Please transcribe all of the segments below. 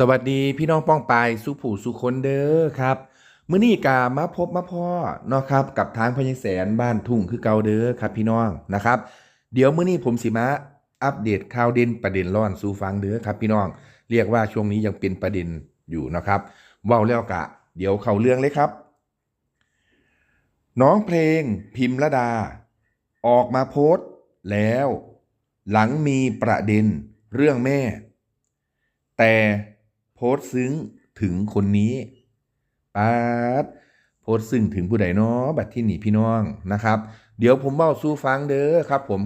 สวัสดีพี่น้องป้องปายสุผู้สุคนเด้อครับมื้อนี้กามาพบมาพ่อเนาะครับ กับทางพญแสนบ้านทุ่งคือเก่าเด้อครับ พี่น้องนะครับ เดี๋ยวมื้อนี้ผมสิมาอัปเดตข่าวเด่นประเด็นร้อนสู่ฟังเด้อครับ พี่น้องเรียกว่าช่วงนี้ยังเป็นประเด็นอยู่นะครับเว้าแล้วกะ เดี๋ยวเข้าเรื่องเลยครับ น้องเพลงพิมระดา ออกมาโพสต์แล้ว หลังมีประเด็นเรื่องแม่ แต่ โพสซึ้งถึงคนนี้ปาดโพสซึ้งถึงผู้ใดเนาะบัดที่หนีพี่น้องนะครับ เดี๋ยวผมเบ้าสู้ฟังเด้อครับ ผม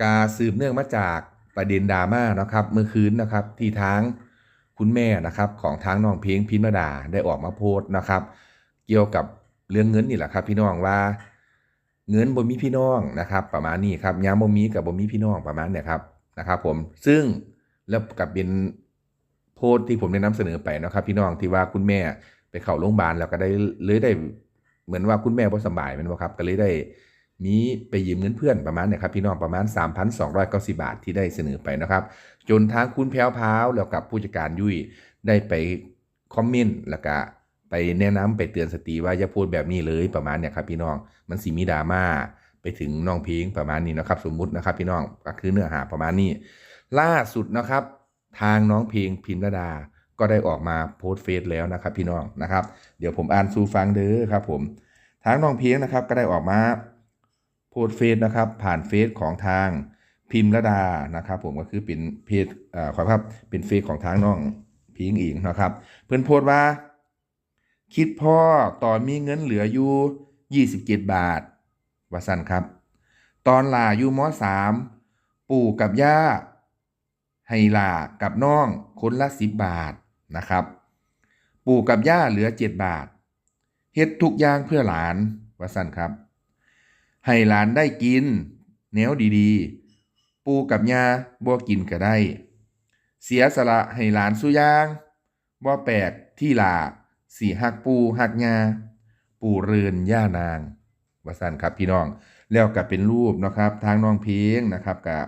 กาสืบเนื่องมาจากประเด็นดราม่านะครับ เมื่อคืนนะครับ ที่ทางคุณแม่นะครับ ของทางน้องเพลงพิมระดาได้ออกมาโพสต์นะครับ เกี่ยวกับเรื่องเงินนี่แหละครับ พี่น้องว่าเงินบ่มีพี่น้องนะครับ ประมาณนี้ครับยามบ่มีกับบ่มีพี่น้องประมาณเนี่ยครับนะครับ ผมซึ่งแล้วกับเป็น โพสต์ที่ผมได้นำเสนอไปนะครับ พี่น้องที่ว่าคุณแม่ไปเข้าโรงพยาบาลแล้วก็ได้เลยได้เหมือนว่าคุณแม่บ่สบายม่นบ่ครับก็เลยได้มีไปยืมเงินเพื่อนประมาณเนี่ยครับพี่น้องประมาณ 3,290 บาทที่ได้เสนอไปนะครับ จนทางคุณแพรวพาวแล้วกับผู้จัดการยุ้ยได้ไปคอมเมนต์แล้วก็ไปแนะนำไปเตือนสติว่าอย่าพูดแบบนี้เลยประมาณเนี่ยครับพี่น้องมันสิมีดราม่าไปถึงน้องเพลงประมาณนี้นะครับ สมมุตินะครับ พี่น้องก็คือเนื้อหาประมาณนี้ ล่าสุดนะครับ ทางน้องเพลงพิมรดา ก็ได้ออกมาโพสต์เฟซแล้วนะครับพี่น้องนะครับ เดี๋ยวผมอ่านสู่ฟังเด้อครับผมทางน้องเพลงนะครับก็ได้ออกมาโพสต์เฟซนะครับ ผ่านเฟซของทางพิมระดานะครับ ผมก็คือเป็นเพจอ่อขอครับเป็นเฟซของทางน้องพิงอิงนะครับ เพื่อนโพสต์ว่า คิดพ่อตอนมีเงินเหลืออยู่ 27 บาทว่าสั้นครับ ตอนลาอยู่มสามปู่กับย่า ให้หลากับน้องคนละ10บบาทนะครับ ปู่กับย่าเหลือ7บาทเฮ็ดทุกอย่างเพื่อหลานว่าสั้นครับ ให้หลานได้กินแนวดีๆ ปู่กับย่าบ่กินก็ได้ เสียสละให้หลานสุอยางบ่แปลกที่หลาสี่หักปูหักยาปู่เรือนย่านางว่าสั่นครับพี่น้อง แล้วก็เป็นรูปนะครับ ทางน้องเพลงนะครับกับ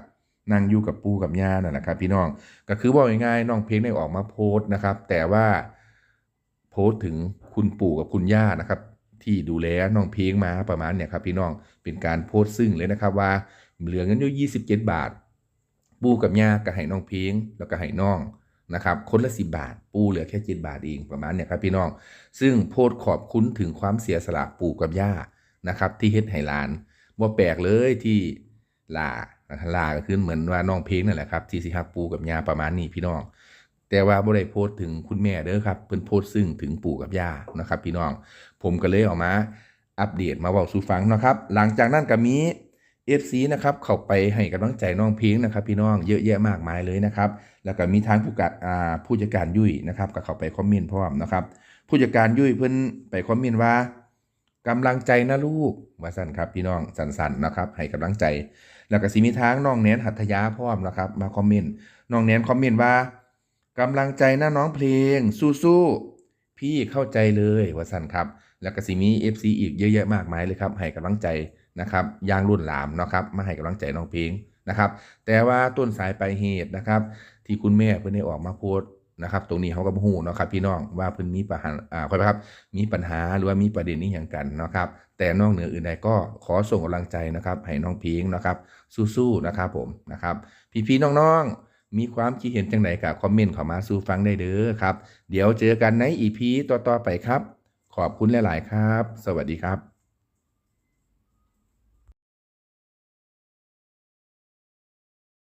นั่งอยู่กับปู่กับย่านั่นแหละครับ พี่น้องก็คือบอกง่ายๆน้องเพลงได้ออกมาโพสต์นะครับ แต่ว่าโพสต์ถึงคุณปู่กับคุณย่านะครับ ที่ดูแลน้องเพลงมาประมาณเนี่ยครับพี่น้องเป็นการโพสต์ซึ่งเลยนะครับว่าเหลือเงินอยู่27บาท ปู่กับย่าก็ให้น้องเพลงแล้วก็ให้น้องนะครับคนละสิบาท ปูเหลือแค่เจ็ดบาทเองประมาณเนี่ยครับพี่น้อง ซึ่งโพสต์ขอบคุณถึงความเสียสละปู่กับย่านะครับ ที่เฮ็ดให้หลานบ่แปลกเลยที่ลา ลาก็คือเหมือนว่าน้องเพลงนั่นแหละครับที่สิฮักปู่กับย่าประมาณนี้พี่น้อง แต่ว่าบ่ได้โพสต์ถึงคุณแม่เด้อครับเพิ่นโพสต์ซึ่งถึงปู่กับย่านะครับ พี่น้อง ผมก็เลยออกมาอัปเดตมาเว้าสู่ฟังนะครับ หลังจากนั้นก็มี FC นะครับเข้าไปให้กำลังใจน้องเพลงนะครับ พี่น้องเยอะแยะมากมายเลยนะครับ แล้วก็มีทางผู้กัดผู้จัดการยุ่ยนะครับก็เข้าไปคอมเมนต์พร้อมนะครับ ผู้จัดการยุ่ยเพิ่นไปคอมเมนต์ว่า กำลังใจนะลูกว่าสั่นครับพี่น้องสั่นๆนะครับ ให้กำลังใจ แล้วก็สิมีทางน้องแนนหัตถยาพร้อมนะครับ มาคอมเมนต์น้องแนนคอมเมนต์ว่ากำลังใจนะน้องเพลง สู้ๆพี่เข้าใจเลยว่าสั่นครับ แล้วก็สิมี FC อีกเยอะแยะมากมายเลยครับให้กำลังใจนะครับย่างรุ่นหลามนะครับมาให้กำลังใจน้องเพลงนะครับ แต่ว่าต้นสายปลายเหตุนะครับ ที่คุณแม่เพิ่นได้ออกมาโพสต์ นะครับ ตรงนี้เขาก็บ่ฮู้นะครับ พี่น้องว่าเพิ่นมีปัญหาอ่าขอครับ มีปัญหาหรือว่ามีประเด็นนี้อย่างกันนะครับ แต่นอกเหนืออื่นใดก็ขอส่งกำลังใจนะครับให้น้องพิงนะครับ สู้ๆนะครับผมนะครับ พี่ๆน้องๆมีความคิดเห็นจังไดก็คอมเมนต์เข้ามาสู่ฟังได้เด้อครับ เดี๋ยวเจอกันใน EP ต่อๆไปครับ ขอบคุณหลาย ๆ ครับ สวัสดีครับ